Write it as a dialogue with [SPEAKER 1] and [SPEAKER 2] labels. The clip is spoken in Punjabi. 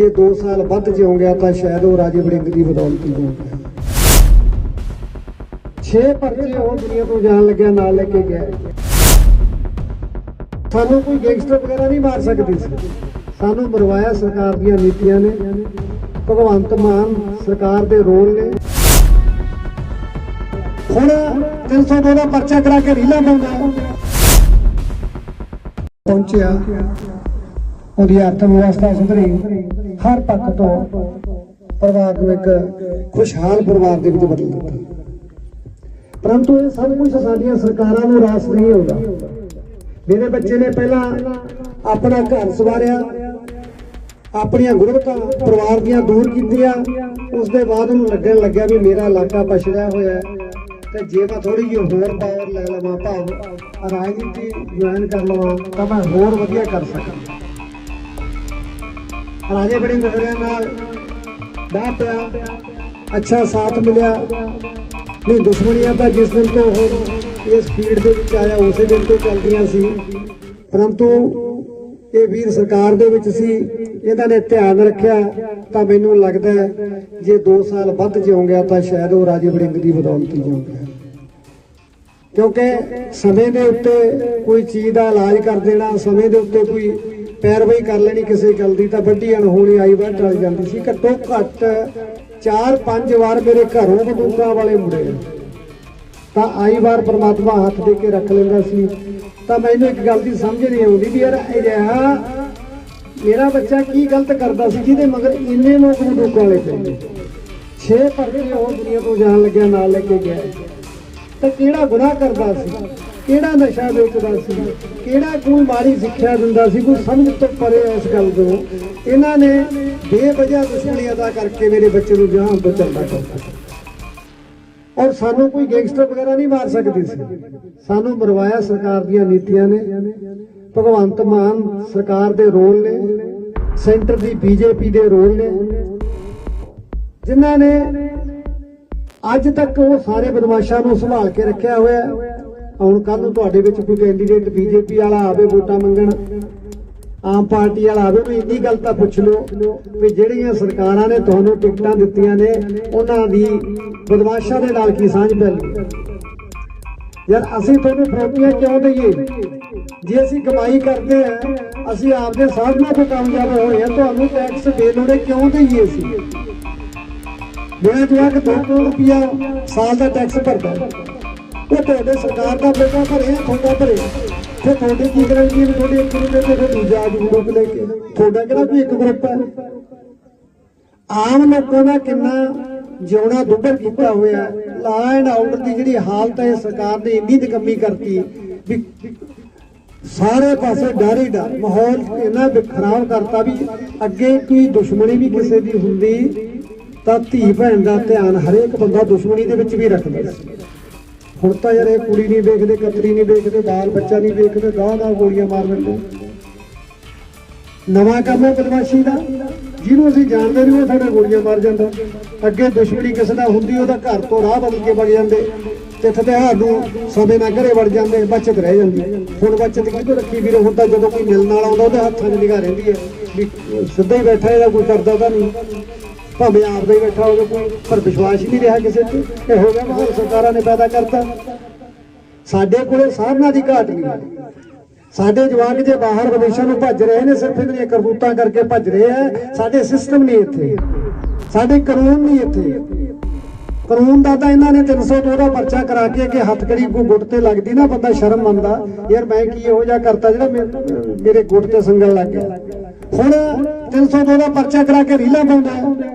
[SPEAKER 1] ਜੇ 2 ਸਾਲ ਵੱਧ ਜਿਉਂ ਗਿਆ ਤਾਂ ਸ਼ਾਇਦ ਉਹ ਰਾਜੇ ਵੜਿੰਗ ਦੀ ਬਦੌਲਤ ਹੀ ਜਿਉਂ ਗਿਆ 6 ਪਰਚੇ ਉਹ ਦੁਨੀਆ ਤੋਂ ਜਾਣ ਲੱਗਿਆ, ਨਾਲ ਲੈ ਕੇ ਗਿਆ ਸਾਨੂੰ ਕੋਈ ਗੈਂਗਸਟਰ ਵਗੈਰਾ ਨਹੀਂ ਮਾਰ ਸਕਦੀ ਸੀ। ਸਾਨੂੰ ਮਰਵਾਇਆ ਸਰਕਾਰ ਦੀਆਂ ਨੀਤੀਆਂ ਨੇ। ਭਗਵੰਤ ਮਾਨ ਸਰਕਾਰ ਦੇ ਰੋਲ ਨੇ। ਹੁਣ 302 ਦਾ ਪਰਚਾ ਕਰਾ ਕੇ ਰੀਲਾ ਪਾਉਂਦਾ ਪਹੁੰਚਿਆ। ਉਹਦੀ ਅਰਥ ਵਿਵਸਥਾ ਸੁਧਰੀ। ਹਰ ਪੱਖ ਤੋਂ ਪਰਿਵਾਰ ਨੂੰ ਇੱਕ ਖੁਸ਼ਹਾਲ ਪਰਿਵਾਰ ਦੇ ਵਿੱਚ ਬਦਲ ਦਿੱਤਾ। ਪਰੰਤੂ ਇਹ ਸਭ ਕੁਝ ਸਾਡੀਆਂ ਸਰਕਾਰਾਂ ਨੂੰ ਰਾਸ ਨਹੀਂ ਆਉਂਦਾ। ਮੇਰੇ ਬੱਚੇ ਨੇ ਪਹਿਲਾਂ ਆਪਣਾ ਘਰ ਸਵਾਰਿਆ, ਆਪਣੀਆਂ ਗੁਰਬਤਾਂ ਪਰਿਵਾਰ ਦੀਆਂ ਦੂਰ ਕੀਤੀਆਂ ਉਸ ਦੇ ਬਾਅਦ ਉਹਨੂੰ ਲੱਗਣ ਲੱਗਿਆ ਵੀ ਮੇਰਾ ਇਲਾਕਾ ਪਛੜਿਆ ਹੋਇਆ ਹੈ। ਤੇ ਜੇ ਮੈਂ ਥੋੜੀ ਜਿਹੀ ਹੋਰ ਪਾਵਰ ਲੈ ਲਵਾਂ, ਭਾਵ ਰਾਜਨੀਤੀ ਜੁਆਇਨ ਕਰ ਲਵਾਂ, ਤਾਂ ਮੈਂ ਹੋਰ ਵਧੀਆ ਕਰ ਸਕਾਂ। ਰਾਜੇ ਬੜੀ ਨਜ਼ਰਿਆਂ ਨਾਲ ਦਾ ਪਿਆ। ਅੱਛਾ ਸਾਥ ਮਿਲਿਆ। ਨਹੀਂ, ਦੁਸ਼ਮਣੀਆਂ ਤਾਂ ਜਿਸ ਦਿਨ ਤੋਂ ਉਹ ਇਸ ਫੀਲਡ ਦੇ ਵਿੱਚ ਆਇਆ, ਉਸੇ ਦਿਨ ਤੋਂ ਚੱਲਦੀਆਂ ਸੀ। ਪਰੰਤੂ ਇਹ ਵੀਰ ਸਰਕਾਰ ਦੇ ਵਿੱਚ ਸੀ, ਇਹਨਾਂ ਨੇ ਧਿਆਨ ਰੱਖਿਆ, ਤਾਂ ਮੈਨੂੰ ਲੱਗਦਾ ਜੇ 2 ਸਾਲ ਵੱਧ ਜਿਉਂ ਗਿਆ ਤਾਂ ਸ਼ਾਇਦ ਉਹ ਰਾਜੇ ਵੜਿੰਗ ਦੀ ਬਦੌਲਤ ਹੀ ਜਿਉਂ ਗਿਆ ਕਿਉਂਕਿ ਸਮੇਂ ਦੇ ਉੱਤੇ ਕੋਈ ਚੀਜ਼ ਦਾ ਇਲਾਜ ਕਰ ਦੇਣਾ, ਸਮੇਂ ਦੇ ਉੱਤੇ ਕੋਈ ਪੈਰਵਾਈ ਕਰ ਲੈਣੀ ਕਿਸੇ ਗੱਲ ਦੀ, ਤਾਂ ਵੱਡੀ ਅਣਹੋਣੀ ਆਈ ਵਾਰ ਟਲ ਜਾਂਦੀ ਸੀ। ਘੱਟੋ ਘੱਟ 4-5 ਵਾਰ ਮੇਰੇ ਘਰੋਂ ਬੰਦੂਕਾਂ ਵਾਲੇ ਮੁੜੇ ਤਾਂ ਆਈ ਵਾਰ ਪਰਮਾਤਮਾ ਹੱਥ ਦੇ ਕੇ ਰੱਖ ਲੈਂਦਾ ਸੀ। ਤਾਂ ਮੈਨੂੰ ਇੱਕ ਗੱਲ ਦੀ ਸਮਝ ਨਹੀਂ ਆਉਂਦੀ ਵੀ ਯਾਰ ਅਜਿਹਾ ਮੇਰਾ ਬੱਚਾ ਕੀ ਗਲਤ ਕਰਦਾ ਸੀ, ਜਿਹਦੇ ਮਗਰ ਇੰਨੇ ਲੋਕ ਬੰਦੂਕਾਂ ਵਾਲੇ ਪਏ ਛੇ ਪਰਚੇ ਉਹ ਦੁਨੀਆ ਤੋਂ ਜਾਣ ਲੱਗਿਆ, ਨਾਲ ਲੈ ਕੇ ਗਿਆ। ਤਾਂ ਕਿਹੜਾ ਗੁਨਾਹ ਕਰਦਾ ਸੀ? ਕਿਹੜਾ ਨਸ਼ਾ ਵੇਚਦਾ ਸੀ? ਕਿਹੜਾ ਕੋਈ ਮਾੜੀ ਸਿੱਖਿਆ ਦਿੰਦਾ ਸੀ? ਕੋਈ ਸਮਝ ਤੋਂ ਪਰੇ ਇਸ ਗੱਲ ਤੋਂ। ਇਹਨਾਂ ਨੇ ਬੇਵਜ੍ਹਾ ਦੁਸ਼ਮਣੀ ਅਦਾ ਕਰਕੇ ਮੇਰੇ ਬੱਚੇ ਨੂੰ ਜਹਾਨ ਤੋਂ ਚੰਗਾ ਕਰਤਾ ਔਰ ਸਾਨੂੰ ਕੋਈ ਗੈਂਗਸਟਰ ਵਗੈਰਾ ਨਹੀਂ ਮਾਰ ਸਕਦੀ ਸੀ। ਸਾਨੂੰ ਮਰਵਾਇਆ ਸਰਕਾਰ ਦੀਆਂ ਨੀਤੀਆਂ ਨੇ। ਭਗਵੰਤ ਮਾਨ ਸਰਕਾਰ ਦੇ ਰੋਲ ਨੇ। ਸੈਂਟਰ ਦੀ ਬੀਜੇਪੀ ਦੇ ਰੋਲ ਨੇ। ਜਿਨ੍ਹਾਂ ਨੇ ਅੱਜ ਤੱਕ ਉਹ ਸਾਰੇ ਬਦਮਾਸ਼ਾਂ ਨੂੰ ਸੰਭਾਲ ਕੇ ਰੱਖਿਆ ਹੋਇਆ ਹੁਣ ਕੱਲ ਨੂੰ ਤੁਹਾਡੇ ਵਿੱਚ ਕੋਈ ਕੈਂਡੀਡੇਟ ਬੀਜੇਪੀ ਵਾਲਾ ਆਵੇ, ਵੋਟਾਂ ਮੰਗਣ, ਆਮ ਪਾਰਟੀ ਵਾਲਾ ਆਵੇ ਵੀ ਇੰਨੀ ਗੱਲ ਤਾਂ ਪੁੱਛ ਲਓ ਵੀ ਜਿਹੜੀਆਂ ਸਰਕਾਰਾਂ ਨੇ ਤੁਹਾਨੂੰ ਟਿਕਟਾਂ ਦਿੱਤੀਆਂ ਨੇ, ਉਹਨਾਂ ਦੀ ਬਦਮਾਸ਼ਾਂ ਦੇ ਨਾਲ ਕੀ ਸਾਂਝ ਪੈਲੀ ਯਾਰ ਅਸੀਂ ਤੁਹਾਨੂੰ ਫਰੋਤੀਆਂ ਕਿਉਂ ਦਈਏ? ਜੇ ਅਸੀਂ ਕਮਾਈ ਕਰਦੇ ਆ ਅਸੀਂ ਆਪਦੇ ਸਾਧਨਾਂ ਤੋਂ ਕਾਮਯਾਬ ਹੋਏ ਆ ਤੁਹਾਨੂੰ ਟੈਕਸ ਬੇਲੋੜੇ ਕਿਉਂ ਦਈਏ ਅਸੀਂ? ਮੇਰਾ ਜਵਾਕ 2 ਕਰੋੜ ਰੁਪਇਆ ਸਾਲ ਦਾ ਟੈਕਸ ਭਰਦਾ। ਉਹ ਤੁਹਾਡੇ ਸਰਕਾਰ ਦਾ ਬੇਟਾ ਭਰੇ ਤੁਹਾਡਾ ਭਰੇ ਫਿਰ ਤੁਹਾਡੇ ਕੀ ਗਰੰਟੀ ਵੀ ਤੁਹਾਡੇ ਇੱਕ ਰੁਪਏ ਤੇ ਫਿਰ ਦੂਜਾ ਗਰੁੱਪ ਲੈ ਕੇ? ਤੁਹਾਡਾ ਕਿਹੜਾ ਕੋਈ ਇੱਕ ਗਰੁੱਪ ਹੈ ਆਮ ਲੋਕਾਂ ਦਾ ਕਿੰਨਾ ਜਿਉਣਾ ਦੁੱਭਰ ਕੀਤਾ ਹੋਇਆ। ਲਾ ਐਂਡ ਆਰਡਰ ਦੀ ਜਿਹੜੀ ਹਾਲਤ ਹੈ, ਸਰਕਾਰ ਨੇ ਇੰਨੀ ਨਿਕੰਮੀ ਕਰਤੀ ਵੀ ਸਾਰੇ ਪਾਸੇ ਡਰ ਹੀ ਡਰ। ਮਾਹੌਲ ਇੰਨਾ ਖਰਾਬ ਕਰਤਾ ਵੀ ਅੱਗੇ ਕੋਈ ਦੁਸ਼ਮਣੀ ਵੀ ਕਿਸੇ ਦੀ ਹੁੰਦੀ। ਤਾਂ ਧੀ ਭੈਣ ਦਾ ਧਿਆਨ ਹਰੇਕ ਬੰਦਾ ਦੁਸ਼ਮਣੀ ਦੇ ਵਿੱਚ ਵੀ ਰੱਖਦਾ ਸੀ ਹੁਣ ਤਾਂ ਯਾਰ ਇਹ ਕੁੜੀ ਨਹੀਂ ਵੇਖਦੇ, ਕਤਰੀ ਨਹੀਂ ਵੇਖਦੇ, ਬਾਲ ਬੱਚਾ ਨਹੀਂ ਵੇਖਦੇ, ਗਾਹ ਗਾਹ ਗੋਲੀਆਂ ਮਾਰ ਦਿੰਦੇ ਨਵਾਂ ਕੰਮ ਹੈ ਬਦਮਾਸ਼ੀ ਦਾ। ਜਿਹਨੂੰ ਅਸੀਂ ਜਾਣਦੇ ਨਹੀਂ, ਉਹ ਸਾਡੇ ਗੋਲੀਆਂ ਮਾਰ ਜਾਂਦਾ। ਅੱਗੇ ਦੁਸ਼ਮਣੀ ਕਿਸੇ ਦਾ ਹੁੰਦੀ, ਉਹਦਾ ਘਰ ਤੋਂ ਰਾਹ ਬਦਲ ਕੇ ਵਗ ਜਾਂਦੇ। ਤੇ ਫਤਿਹਾਰ ਨੂੰ ਸਮੇਂ ਨਾਲ ਘਰੇ ਵੜ ਜਾਂਦੇ, ਬਚਤ ਰਹਿ ਜਾਂਦੀ। ਹੁਣ ਬਚਤ ਕਿੱਥੋਂ ਰੱਖੀ ਵੀਰ? ਹੁਣ ਤਾਂ ਜਦੋਂ ਕੋਈ ਮਿਲਣ ਵਾਲਾ ਆਉਂਦਾ, ਉਹਦੇ ਹੱਥਾਂ 'ਚ ਨਿਗਾਹ ਰਹਿੰਦੀ ਹੈ। ਵੀ ਸਿੱਧਾ ਹੀ ਬੈਠਾ, ਇਹਦਾ ਕੋਈ ਕਰਦਾ ਤਾਂ ਨਹੀਂ। ਭਾਵੇਂ ਆਪ ਦਾ ਹੀ ਬੈਠਾ ਹੋਵੇ ਕੋਈ, ਪਰ ਵਿਸ਼ਵਾਸ ਹੀ ਨਹੀਂ ਰਿਹਾ ਕਿਸੇ ਤੇ। ਇਹ ਹੋ ਗਿਆ ਮਾਹੌਲ ਸਰਕਾਰਾਂ ਨੇ ਪੈਦਾ ਕਰਤਾ। ਸਾਡੇ ਕੋਲੇ ਸਾਧਨਾਂ ਦੀ ਘਾਟ ਨਹੀਂ ਸਾਡੇ ਜਵਾਨ ਜੇ ਬਾਹਰ ਵਿਦੇਸ਼ਾਂ ਨੂੰ ਭੱਜ ਰਹੇ ਨੇ, ਸਿਰਫ ਇਹਨਾਂ ਕਰਤੂਤਾਂ ਕਰਕੇ ਭੱਜ ਰਹੇ ਆ ਸਾਡੇ ਸਿਸਟਮ ਨਹੀਂ ਇੱਥੇ। ਸਾਡੇ ਕਾਨੂੰਨ ਨਹੀਂ ਇੱਥੇ। ਕਾਨੂੰਨ ਦਾ ਤਾਂ ਇਹਨਾਂ ਨੇ 302 ਦਾ ਪਰਚਾ ਕਰਾ ਕੇ ਕਿ ਹੱਥਕੜੀ ਕੋ ਗੁੱਟ ਤੇ ਲੱਗਦੀ ਨਾ, ਬੰਦਾ ਸ਼ਰਮ ਮੰਨਦਾ, ਯਾਰ ਮੈਂ ਕੀ ਇਹੋ ਜਿਹਾ ਕਰਤਾ ਜਿਹੜਾ ਮੇਰੇ- ਮੇਰੇ ਗੁੱਟ ਤੇ ਸੰਗਲ ਲੱਗ ਗਿਆ। ਹੁਣ 302 ਦਾ ਪਰਚਾ ਕਰਾ ਕੇ ਰੀਲਾ ਪਾਉਂਦਾ